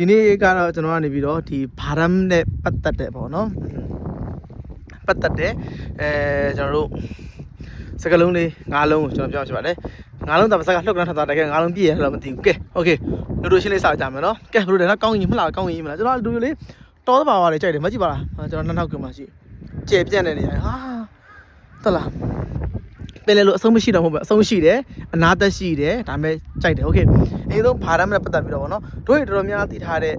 ဒီနေ့ကတော့ကျွန်တော်ကနေပြီးတော့ဒီဘာရမ်နဲ့ပတ်သက်တဲ့ပေါ့နော်ပတ်သက်တဲ့အဲကျွန်တော်တို့စကလုံးလေးငါးလုံးကိုကျွန်တော်ပြောချင်ပါတယ်ငါးလုံးတာပါစကလှုပ်ကနေထပ်တာတကယ်ငါးလုံးပြည့်ရတော့မသိဘူးကဲโอเคလူတို့ရှင်းလေးစကြမယ်နော်ကဲဘယ်လိုလဲနော်ကောင်းရင်မလားကောင်းရင်မလားကျွန်တော်လူလေးတော်သဘာဝလေးကြိုက်တယ်မကြည့်ပါလားကျွန်တော်နှစ်နောက်ကမှရှိကျေပြန့်နေနေရဟာတလား ပင်လေလို့အဆုံးမရှိတော့မဟုတ်ဘူးအဆုံးရှိတယ်အနာသက်ရှိတယ်ဒါပေမဲ့ကြိုက်တယ်โอเคအဲတော့ဘာရမ်နဲ့ပတ်သက်ပြီးတော့ဗောနော်တို့ရတော်တော်များများသိထားတဲ့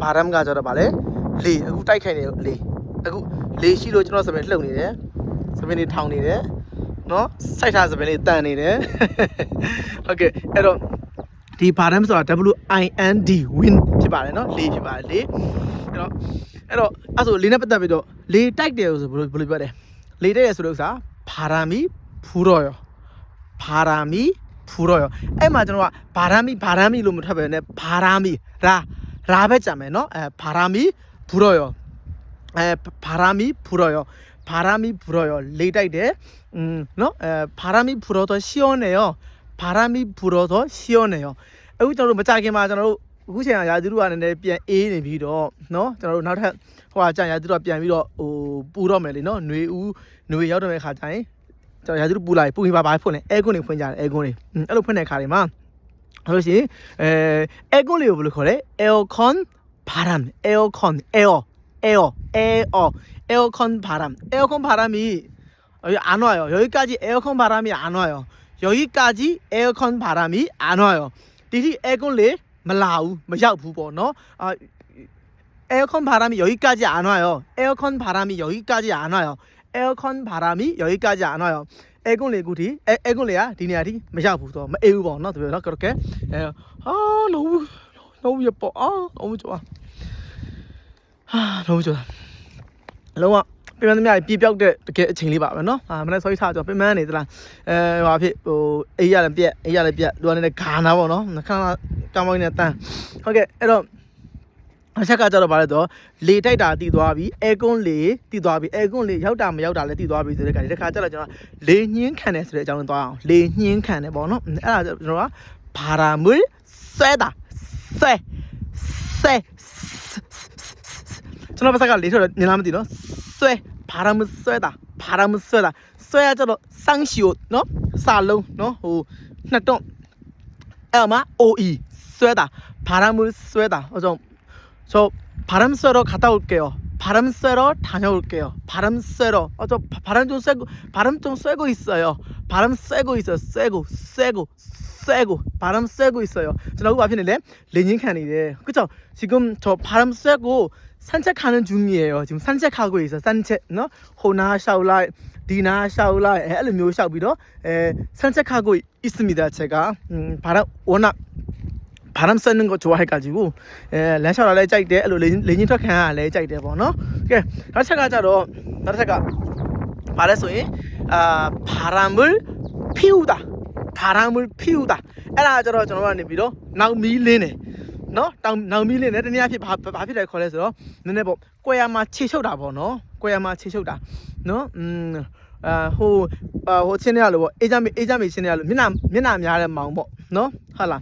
ဘာရမ်ကကျတော့ဗာလဲလေအခုတိုက်ခိုက်နေလေအခုလေရှိလို့ကျွန်တော်စပင်လှုပ်နေတယ်စပင်တွေထောင်နေတယ်နော်စိုက်ထားစပင်လေးတန်နေတယ်โอเคအဲ့တော့ဒီဘာရမ်ဆိုတာ W I N D win ဖြစ်ပါတယ်နော်လေဖြစ်ပါတယ်လေအဲ့တော့အဲ့တော့အဲ့ဆိုလေနဲ့ပတ်သက်ပြီးတော့လေတိုက်တယ်ဆိုဘယ်လိုဘယ်လိုပြောတယ်လေတိုက်ရဆိုတဲ့ဥစ္စာဘာရမီ ဖူရောရောဘာရမီဖူရောရောအဲ့မှာကျွန်တော်ကဘာရမီဘာရမီလို့မထပ်ပဲနဲ့ဘာရမီရာရာပဲကြမယ်နော်အဲဘာရမီဖူရောရောအဲဘာရမီဖူရောရောဘာရမီဖူရောရောလေတိုက်တယ်อืมနော်အဲဘာရမီဖူရောတော့ရှောနေရောဘာရမီဖူရောတော့ရှောနေရောအခုကျွန်တော်တို့မကြခင်မှာကျွန်တော်တို့အခုချိန်ကရာသီဥတုကလည်းပြန်အေးနေပြီးတော့เนาะကျွန်တော်တို့နောက်ထပ်ဟိုကကြာရာသီဥတုကပြန်ပြီးတော့ဟိုပူတော့မယ်လေเนาะຫນွေဦးຫນွေရောက်တော့မယ့်ခါကျရင် ကျွန်တော်ရာသီဥတုပူလာပြီပူရင်ပါပါဖွင့်လဲအဲကွန်းတွေဖွင့်ကြတယ်အဲကွန်းတွေအဲ့လိုဖွင့်တဲ့ခါတွေမှာအဲ့လိုရှိရင်အဲအဲကွန်းလေးကိုဘယ်လိုခေါ်လဲ aircon 바람 aircon air air air aircon 바람 aircon 바람이 여기 안 와요 여기까지 에어컨 바람이 안 와요 여기까지 에어컨 바람이 안 와요 디디 에어컨 레 말라우 မရောက်ဘူးပေါ့နော်အာ 에어컨 바람이 여기까지 안 와요. 에어컨 바람이 여기까지 안 와요. 에어컨 바람이 여기까지 안 와요. 에어컨 레구디 에 에어컨 레야 디니아디မရောက်ဘူးတော့မအေးဘူးပေါ့နော်တပည့်နော် 그렇게 에 아, 너무 너무 예뻐. 아, 너무 좋아. 아, 너무 좋아. လုံးဝပြန်သမျှပြပြောက်တဲ့တကယ်အချိန်လေးပါပဲเนาะအာမနေ့ဆောကြီးထားကြတော့ပြန်နေသလားအဲဟိုဖြစ်ဟိုအေးရလည်းပြက်အေးရလည်းပြက်လူကနေဂါနာပေါ့เนาะခဏကောင်းကောင်းနဲ့တန်းဟုတ်ကဲ့အဲ့တော့ အချက်ကကြတော့ဗါလဲတော့လေတိုက်တာတည်သွားပြီအဲကွန်းလေတည်သွားပြီအဲကွန်းလေရောက်တာမရောက်တာလည်းတည်သွားပြီဆိုတဲ့ခါဒီတစ်ခါကျတော့ကျွန်တော်လေညင်းခံတယ်ဆိုတဲ့အကြောင်းကိုသွားအောင်လေညင်းခံတယ်ပေါ့နော်အဲ့ဒါကျွန်တော်ကဘာရာမွေဆွဲတာဆွဲဆွဲကျွန်တော်ပါစကလေထွက်မြင်လားမသိနော်ဆွဲဘာရာမဆွဲတာဘာရာမဆွဲတာဆွဲရကြတော့စန်းရှိုနော်စာလုံးနော်ဟိုနှစ်တော့အဲ့မှာ OE ဆွဲတာဘာရာမဆွဲတာဟိုကြောင့် 저 바람 쐬러 갔다 올게요. 바람 쐬러 다녀올게요. 바람 쐬러. 어, 저 바- 바람 좀 쐬고 바람 좀 쐬고 있어요. 바람 쐬고 있어요. 쐬고 쐬고 쐬고 바람 쐬고 있어요. 저 나고 앞에 있는데 레닝칸이래. 그쵸? 지금 저 바람 쐬고 산책하는 중이에요. 지금 산책하고 있어. 산책. 너 호나 샤울라 디나 샤울라 엘묘 샤비로 에 산책하고 있습니다. 제가 음, 바람 워낙 ဘာမှမဆက်နှင်းကို joy ကကြီးကိုအဲလမ်းလျှောက်တာလည်းကြိုက်တယ်အဲ့လိုလေချင်းထွက်ခံရတာလည်းကြိုက်တယ်ပေါ့နော်ကဲနောက်ချက်ကကြတော့နောက်ချက်ကဘာလဲဆိုရင်အာဘာရမ်ဘူဖြူတာဘာရမ်ဘူဖြူတာအဲ့ဒါကြတော့ကျွန်တော်ကနေပြီးတော့နောက်မီးလင်းတယ်နော်တောင်နောင်မီးလေးနဲ့တနည်းအားဖြင့်ဘာဘာဖြစ်လဲခေါ်လဲဆိုတော့နည်းနည်းပေါ့ကွယ်ရမှာခြေချုပ်တာပေါ့နော်ကွယ်ရမှာခြေချုပ်တာနော်อืมအာဟိုဟိုချင်းနေရလို့ပေါ့အေဂျာမီအေဂျာမီချင်းနေရလို့မျက်နှာမျက်နှာများတဲ့မောင်ပေါ့နော်ဟုတ်လား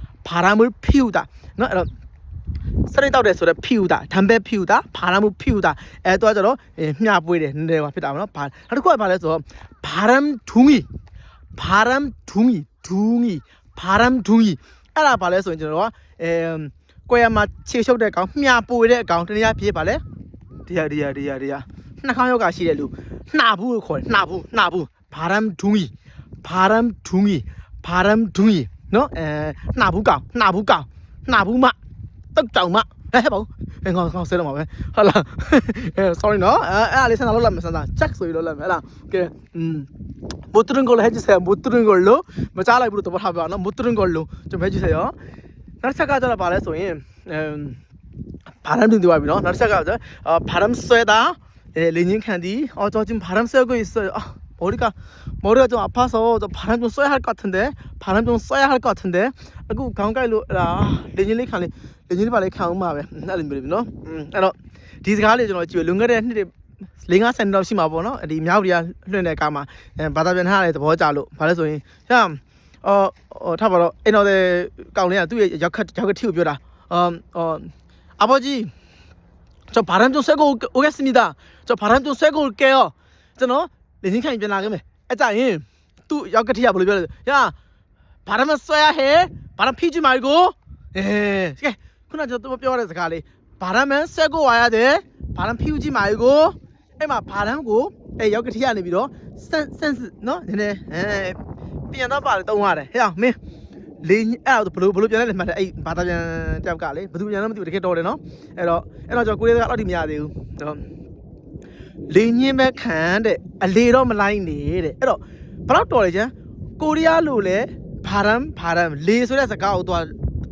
바람을 피우다နော်အဲ့တော့စရိတ်တောက်တယ်ဆိုတော့ဖြူတာဓာမ်ပဲဖြူတာဘာရမှုဖြူတာအဲတော့ကျတော့မျှပွေးတယ်နည်းနည်းပါဖြစ်တာမနော်ဘာနောက်တစ်ခုကဘာလဲဆိုတော့ဘာရမ်ဒူငီဘာရမ်ဒူငီဒူငီဘာရမ်ဒူငီအဲ့ဒါဘာလဲဆိုရင်ကျွန်တော်ကအဲ ကွဲရမှာခြေရှုပ်တဲ့အကောင်မြာပွေတဲ့အကောင်တနည်းအားဖြင့်ပါလေဒီရဒီရဒီရဒီရနှာခေါင်းယောဂရှိတဲ့လူနှာဘူးကိုခေါ်တယ်နှာဘူးနှာဘူးဘာရမ်ဒူငီဘာရမ်ဒူငီဘာရမ်ဒူငီ နော်အဲနှာဘူးကောင်နှာဘူးကောင်နှာဘူးမတုတ်တောင်မဟဲ့ဟဲ့ပေါ့ငါငါဆဲတော့မှာပဲဟုတ်လားအဲ sorry နော်အဲအဲ့ဒါလေးဆန်းလာလို့လာမယ်ဆန်းလာ check ဆိုပြီးလို့လာမယ်ဟဲ့လားကဲอืม 못 들은 걸로 해주세요. 못 들은 걸로 뭐 잘라입으로 또 하면 못 들은 걸로 좀 해주세요. 날차가 하잖아 말했어요. 음, 바람 좀 들어와요. 날차가 하자. 어, 바람 쐬다. 예, 레닌 캔디. 어, 저 지금 바람 쐬고 있어요. 아, 머리가 머리가 좀 아파서 저 바람 좀 쐬야 할 것 같은데 바람 좀 쐬야 할 것 같은데 아이고 강가이로 아 레닌리 칸리 레닌리 발레 칸 음마베 나린 비리 노 음,အဲ့တော့ဒီစကားလေးကျွန်တော်ကြည့်လွန်ခဲ့တဲ့နှစ်တွေ၄၅ဆန်တော့ရှိမှာပေါ့နော်ဒီမြောက်ရီကလွှင့်တဲ့ကားမှာအဲဘာသာပြန်ထားတဲ့သဘောကြလို့ဘာလဲဆိုရင်ဟမ်အော်အော်ထားပါတော့အိမ်တော်တဲ့ကောင်လေးကသူ့ရဲ့ရောက်ခတ်ရောက်ခတ်ထီကိုပြောတာအမ်အော်아버지 저 바람 좀 쐬고 오- 오겠습니다. 저 바람 좀 쐬고 올게요. 저는 လင်းချင်းခိုင်ပြန်လာခဲ့မယ်အကြရင်သူ့ရောက်ကတိကဘယ်လိုပြောလဲရာဘာမှဆွဲရဟဲဘာမှဖိချင်မာရီကိုအဲကဲခုနကျွန်တော်ပြောတဲ့စကားလေးဘာမှဆွဲကိုဝါရတယ်ဘာမှဖိချင်မာရီကိုအဲ့မှာဘာမှကိုအဲရောက်ကတိကနေပြီးတော့စန့်စန့်နော်နည်းနည်းအဲပြန်တော့ပါလေတုံးရတယ်ဟဲ့အောင်မင်းလေအဲ့တော့ဘလို့ဘလို့ပြန်လဲမှတ်တယ်အဲ့ဘာသာပြန်တယောက်ကလေဘသူပြန်လဲမသိဘူးတကယ်တော်တယ်နော်အဲ့တော့အဲ့တော့ကျွန်တော်ကိုလေးကတော့ဒီမရသေးဘူးတော့ လေးညင်းပဲခံတဲ့အလေတော့မလိုက်နေတဲ့အဲ့တော့ဘယ်တော့တော်လဲကျန်ကိုရီးယားလို့လေဘာရမ်ဘာရမ်လေဆိုတဲ့စကားကိုသွား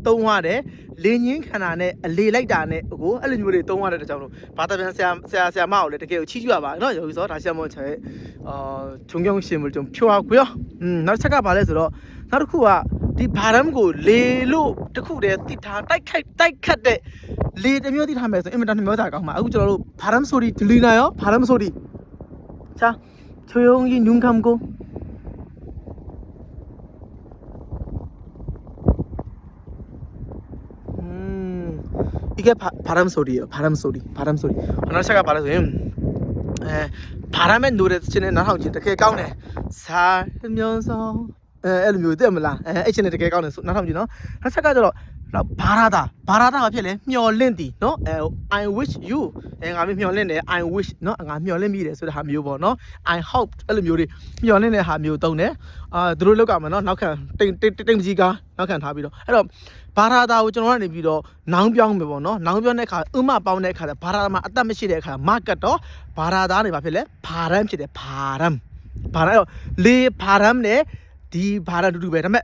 တုံးရတယ် လင်းချင်းခန္ဓာနဲ့အလေလိုက်တာနဲ့ကိုအဲ့လိုမျိုးတွေသုံးရတဲ့အကြောင်းလို့ဘာသာပြန်ဆရာဆရာဆရာမကိုလည်းတကယ်ကိုချီးကျူးရပါနော်ယောဂီဆိုဒါရှာမောချဲအာဂျုံကျောင်းရှင်မဂျုံဖြောက်ကွာอืมနောက်ချက်ကဘာလဲဆိုတော့နောက်တစ်ခုကဒီဘာရမ်ကိုလေလို့တခုတည်းတိထားတိုက်ခိုက်တိုက်ခတ်တဲ့လေတစ်မျိုးတိထားမယ်ဆိုအင်မတန်နှမျိုးသားကောင်းမှာအခုကျွန်တော်တို့ဘာရမ်ဆိုဒီဒလီနာရောဘာရမ်ဆိုဒီချာချွေယုံကြီးနုံခမ်ကို 이게 바, 바람 소리예요. 바람 소리. 바람 소리. 날 차가 말해서 에 바람의 노래 치는 나하고 진짜 되게 까우네 살면서 에အဲ့လိုမျိုးသိမလားအဲအဲ့ချင်းနဲ့တကယ်ကောင်းတယ်ဆိုနောက်ထောင်ကြည့်နော်နောက်ဆက်ကကျတော့ ဘာရာတာဘာရာတာကဖြစ်လဲမျော်လင့်သည်နော်အဲ I wish you အဲငါမျော်လင့်တယ် I wish နော်ငါမျော်လင့်မိတယ်ဆိုတဲ့ဟာမျိုးပေါ့နော် I hope အဲ့လိုမျိုးတွေမျော်လင့်တဲ့ဟာမျိုးတုံးတယ်အာသူတို့လောက်ကမှာနော်နောက်ခံတိတ်တိတ်တိတ်ကြီးကားနောက်ခံထားပြီးတော့အဲ့တော့ဘာရာတာကိုကျွန်တော်ကနေပြီးတော့နောင်ပြောင်းမယ်ပေါ့နော်နောင်ပြောင်းတဲ့အခါဥမပေါင်းတဲ့အခါဘာရာတာမှာအသက်မရှိတဲ့အခါ market တော့ဘာရာတာနေပါဖြစ်လဲဘာရမ်ဖြစ်တယ်ဘာရမ်ဘာရမ်အဲ့တော့လေဘာရမ်နဲ့ဒီဘာရမ်တူတူပဲဒါပေမဲ့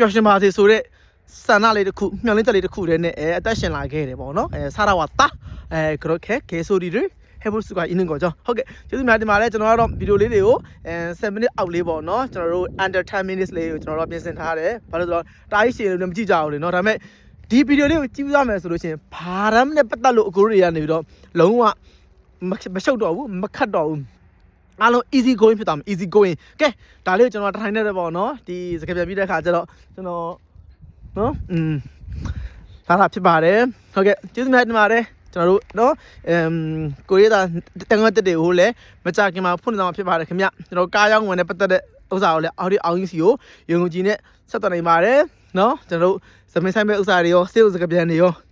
ပျော်ရှင်ပါစေဆိုတဲ့ဆန္ဒလေးတစ်ခုမျှော်လင့်ချက်လေးတစ်ခုတည်းနဲ့အဲအသက်ရှင်လာခဲ့တယ်ပေါ့နော်အဲဆာရဝတာအဲဂရုခဲကေဆိုဒီတွေဟဲဘုစုကအင်းကိုကြောဟုတ်ကဲ့ကျေးဇူးများတင်ပါတယ်ကျွန်တော်ကတော့ဗီဒီယိုလေးတွေကိုအဲ7 minutes out လေးပေါ့နော်ကျွန်တော်တို့ under 10 minutes လေးကိုကျွန်တော်တို့ပြင်ဆင်ထားတယ်ဘာလို့လဲဆိုတော့တားကြီးရှင်လည်းမကြည့်ကြဘူးလေနော်ဒါပေမဲ့ဒီဗီဒီယိုလေးကိုကြည့်ပြရမယ်ဆိုလို့ရှိရင်ဘာရမ်နဲ့ပတ်သက်လို့အကိုတွေကနေပြီးတော့လုံးဝမရှုပ်တော့ဘူးမခတ်တော့ဘူး အားလုံး easy going ဖြစ်သွားမယ် easy going ကဲဒါလေးကိုကျွန်တော်တစ်ထိုင်နေတယ်ပေါ့နော်ဒီစကားပြပြီးတဲ့အခါကျတော့ကျွန်တော်နော်อืมဒါလာဖြစ်ပါတယ်ဟုတ်ကဲ့ကျေးဇူးများတင်ပါတယ်ကျွန်တော်တို့နော်အမ်ကိုရီးယားတန်ငတ်တက်တွေကိုလည်းမကြခင်မှာဖွင့်နေတော့ဖြစ်ပါတယ်ခင်ဗျကျွန်တော်ကားရောက်ဝင်တဲ့ပတ်သက်တဲ့ဥစ္စာကိုလည်းအော်ဒီအောင်ကြီးစီကိုရုံငုံကြီးနဲ့ဆက်သွယ်နိုင်ပါတယ်နော်ကျွန်တော်တို့သမင်းဆိုင်မဲ့ဥစ္စာတွေရောစေဥစကပြန်တွေရော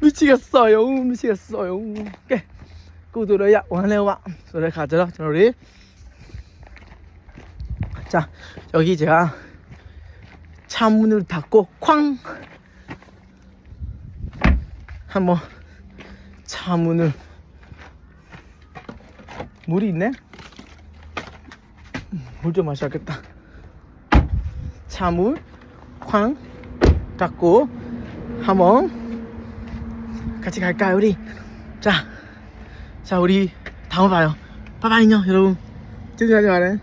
미치겠어요. 미치겠어요. 오케이. 구두로야 원해와. 소리 가져라. 저리. 자 여기 제가 차문을 닫고 쾅! 한번 차문을. 물이 있네? 물 좀 마셔야겠다. 차문 쾅! 닫고 한번 같이 갈까요 우리? 자, 자 우리 다음에 봐요. 빠바이요 여러분. 찌질하지 말아요.